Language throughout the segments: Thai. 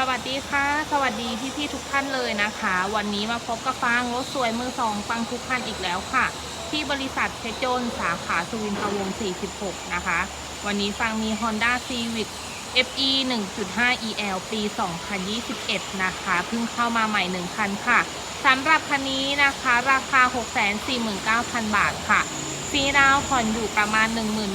สวัสดีค่ะ สวัสดีพี่ๆทุกท่านเลยนะคะ วันนี้มาพบกับฟางรถสวยมือสองฟังทุกท่านอีกแล้วค่ะ ที่บริษัทเพชรจนสาขาสุวินทวงศ์46 นะคะ วันนี้ฟังมี Honda Civic FE 1.5 EL ปี 2021 นะคะเพิ่งเข้ามาใหม่ 1 คันค่ะสำหรับคันนี้นะคะ ราคา 649,000 บาทค่ะฟรีดาวผ่อนอยู่ประมาณ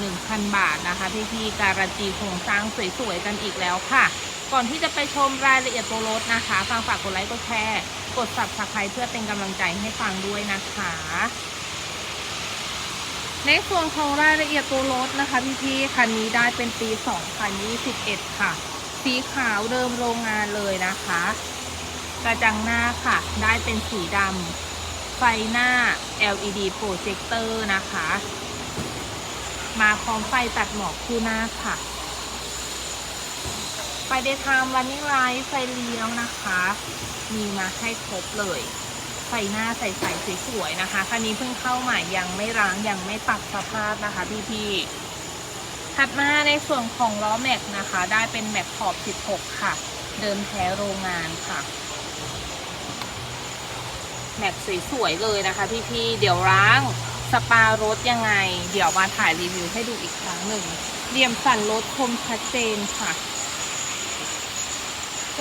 11,000 บาทนะคะ พี่ๆการันตีโครงสร้างสวยๆกันอีกแล้วค่ะ ก่อนที่จะไปชมรายละเอียดตัวรถนะคะฟังฝากกดไลค์กดแชร์กด subscribe เพื่อเป็นกำลังใจให้ฟังด้วยนะคะ ในส่วนของรายละเอียดตัวรถนะคะพี่ๆคันนี้ได้เป็นปี 2021 ค่ะ สีขาวเดิมโรงงานเลยนะคะ กระจังหน้าค่ะ ได้เป็นสีดำไฟหน้า LED projector นะคะ มาพร้อมไฟตัดหมอกคู่หน้าค่ะ ไฟเดย์ไทม์รันนิ่งไลท์ไฟเลี้ยวนะคะ มีมาให้ครบเลยไฟหน้าใสๆสวยๆนะคะคันนี้เพิ่งเข้าใหม่ยังไม่ร้างยังไม่ตัดสภาพนะคะพี่ๆถัดมาในส่วนของล้อแม็กนะคะ ได้เป็นแม็กขอบ 16 ค่ะ เดิมแท้โรงงานค่ะแม็กสวยๆเลยนะคะพี่ๆเดี๋ยวล้างสปารถยังไง เดี๋ยวมาถ่ายรีวิวให้ดูอีกครั้งหนึ่งเหลี่ยมสันรถคมชัดเจนค่ะ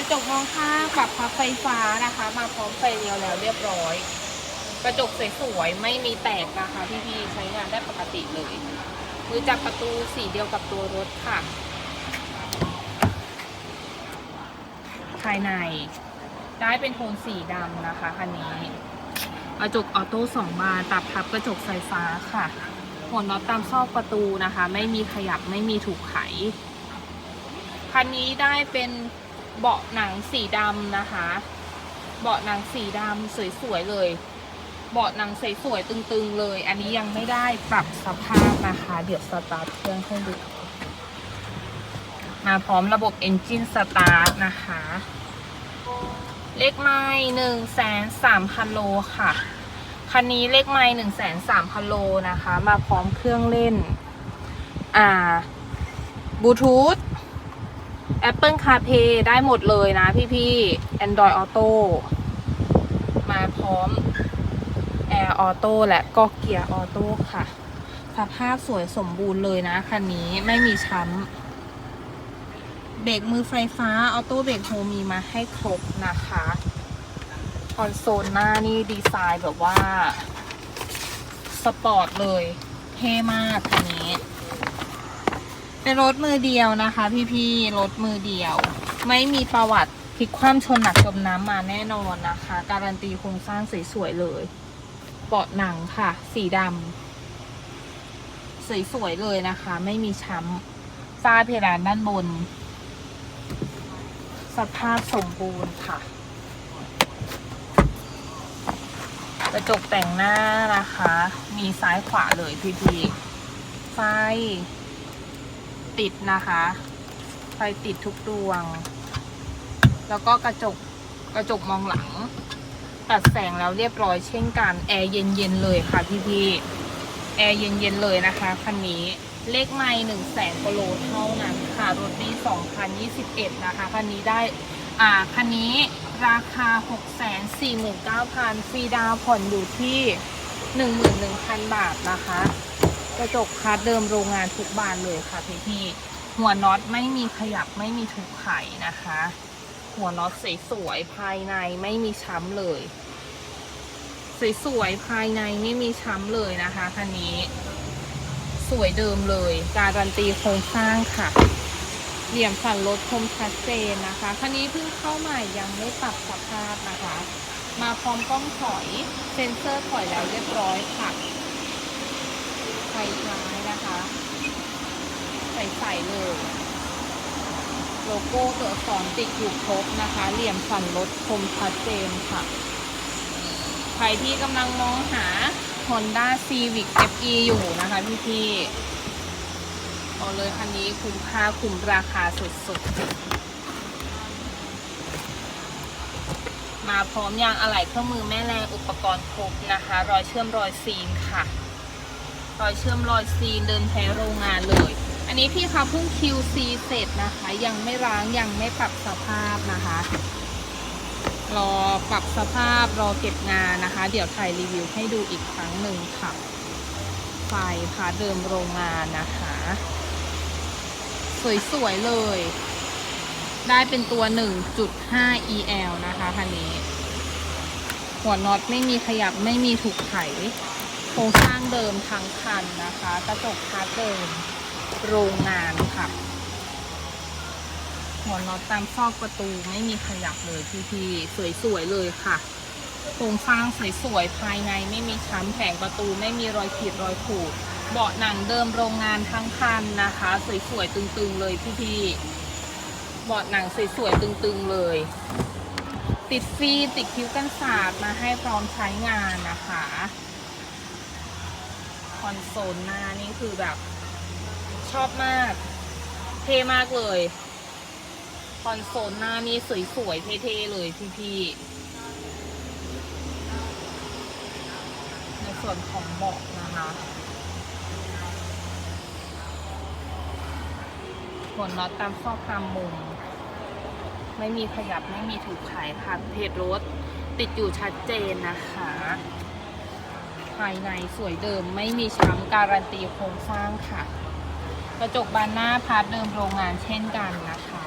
ระจกมองข้างปรับพับไฟฟ้านะคะ มาพร้อมไฟเลี้ยวแล้วเรียบร้อย กระจกสวยๆไม่มีแตกนะคะพี่ๆใช้งานได้ปกติเลยมือจับประตูสีเดียวกับตัวรถค่ะ ภายในได้เป็นโทนสีดำนะคะคันนี้กระจกออโต้สองบานปรับพับกระจกไฟฟ้าค่ะหัวน็อตตามซอกประตูนะคะ ไม่มีขยับไม่มีถูกไข คันนี้ได้เป็น เบาะหนังสีดำนะคะ เบาะหนังสีดำสวยๆเลย เบาะหนังสวยๆตึงๆเลย อันนี้ยังไม่ได้ปรับสภาพนะคะ เดี๋ยวสตาร์ทเครื่องให้ดูมาพร้อมระบบ Engine Start นะคะ เลขไม้หนึ่งแสนสามพันโลค่ะ คันนี้เลขไม้หนึ่งแสนสามพันโลนะคะ มาพร้อมเครื่องเล่น อ่าบลูทูธ Apple CarPlay ได้หมดเลยนะพี่ๆ Android Auto มาพร้อม Air Auto และก็เกียร์ออโต้ค่ะ สภาพสวยสมบูรณ์เลยนะคันนี้ไม่มีช้ำเบรกมือไฟฟ้า ออโต้เบรกโฮมีมาให้ครบนะคะคอนโซลหน้านี่ดีไซน์แบบว่า สปอร์ตเลย เท่มากคันนี้ เป็นรถมือเดียวนะคะ พี่ๆรถมือเดียว ไม่มีประวัติพลิกคว่ำชนหนักจมน้ำมาแน่นอนนะคะ การันตีโครงสร้างสวยๆเลยเบาะหนังค่ะ สีดำสวยๆเลยนะคะ ไม่มีช้ำฝ้าเพดานด้านบน สภาพสมบูรณ์ค่ะกระจกแต่งหน้านะคะ มีซ้ายขวาเลยพี่พีไฟ ติดนะคะ ไฟติดทุกดวง แล้วก็กระจกกระจกมองหลัง ตัดแสงแล้วเรียบร้อยเช่นกัน แอร์เย็นๆเลยค่ะพี่พี่แอร์เย็นๆเลยนะคะคันนี้เลขไม่หนึ่งแสนกโลเท่านั้นค่ะ รถปี 2021 นะคะ คันนี้ได้ อ่า คันนี้ราคา 649,000 ฟรีดาวน์ผ่อนอยู่ที่ 11,000 บาทนะคะ กระจกคัดเดิมโรงงานทุกบานเลยค่ะพี่พี่ๆหัวน็อตไม่มีขยับไม่มีถูกไขนะคะ หัวน็อตสวยๆภายในไม่มีช้ำเลย สวยๆภายในไม่มีช้ำเลยนะคะคันนี้ สวยเดิมเลย การันตีโครงสร้างค่ะ เหลี่ยมสันรถคมชัดเจนนะคะคันนี้เพิ่งเข้าใหม่ยังไม่ปรับสภาพนะคะ มาพร้อมกล้องถอย เซ็นเซอร์ถอยแล้วเรียบร้อยค่ะ ไฟท้ายนะคะ ใส่ๆเลย โลโก้ตัวอักษรติดอยู่ครบนะคะ เหลี่ยมสันรถคมชัดเจนค่ะ ใครที่กำลังมองหา Honda Civic FE อยู่นะคะพี่ๆบอกเลยคันนี้คุ้มค่าคุ้มราคาสุดๆมาพร้อมยางอะไหล่เครื่องมือแม่แรงอุปกรณ์ครบนะคะ รอยเชื่อมรอยซีนค่ะ รอยเชื่อมรอยซีนเดินแท้โรงงานเลย อันนี้พี่เขาเพิ่ง QC เสร็จนะคะ ยังไม่ล้างยังไม่ปรับสภาพนะคะ รอปรับสภาพรอเก็บงานนะคะ เดี๋ยวถ่ายรีวิวให้ดูอีกครั้งหนึ่งค่ะ ไฟพาเดิมโรงงานนะคะ สวยๆเลย ได้เป็นตัว 1.5 EL นะคะคันนี้หัวน็อตไม่มีขยับไม่มีถูกไข โครงสร้างเดิมทั้งคันนะคะ กระจกพาร์ทเดิมโรงงานค่ะ หัวน็อตตามซอกประตูไม่มีขยับเลยพี่ๆสวยๆเลยค่ะโครงสร้างสวยๆภายในไม่มีช้ำแผงประตูไม่มีรอยขีดรอยขูดเบาะหนังเดิมโรงงานทั้งคันนะคะ สวยๆตึงๆเลยพี่ๆเบาะหนังสวยๆตึงๆเลย ติดฟิล์มติดคิ้วกันศาสตร์มาให้พร้อมใช้งานนะคะ คอนโซลหน้านี่คือแบบ ชอบมาก เท่มากเลย คอนโซลหน้านี่สวยๆ เท่ๆ เลยพี่ๆ ในส่วนของเบาะนะคะหัวน็อตตามซอกตามมุม ไม่มีขยับไม่มีถูกไขค่ะเพจรถติดอยู่ชัดเจนนะคะายในสวยเดิมไม่มีช้ำการันตีโครงสร้างค่ะ กระจกบานหน้าพาร์ทเดิมโรงงานเช่นกันนะคะ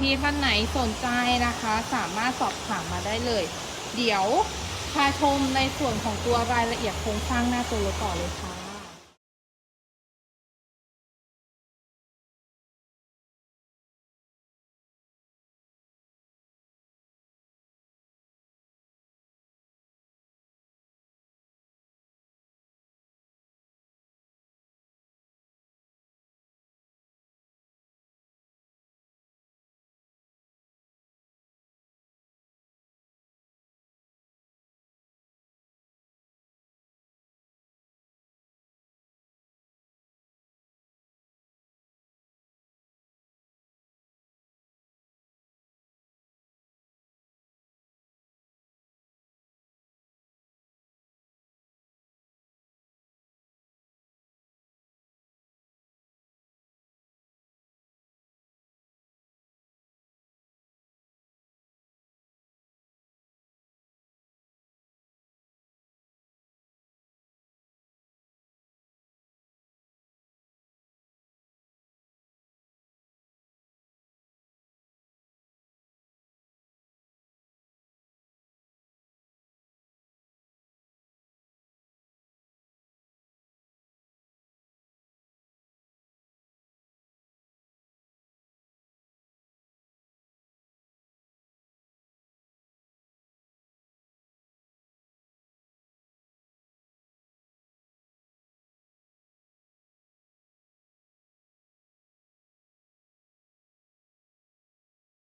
พี่ๆท่านไหนสนใจนะคะ สามารถสอบถามมาได้เลย เดี๋ยวพาชมในส่วนของตัวรายละเอียดโครงสร้างหน้าตัวรถต่อเลยค่ะ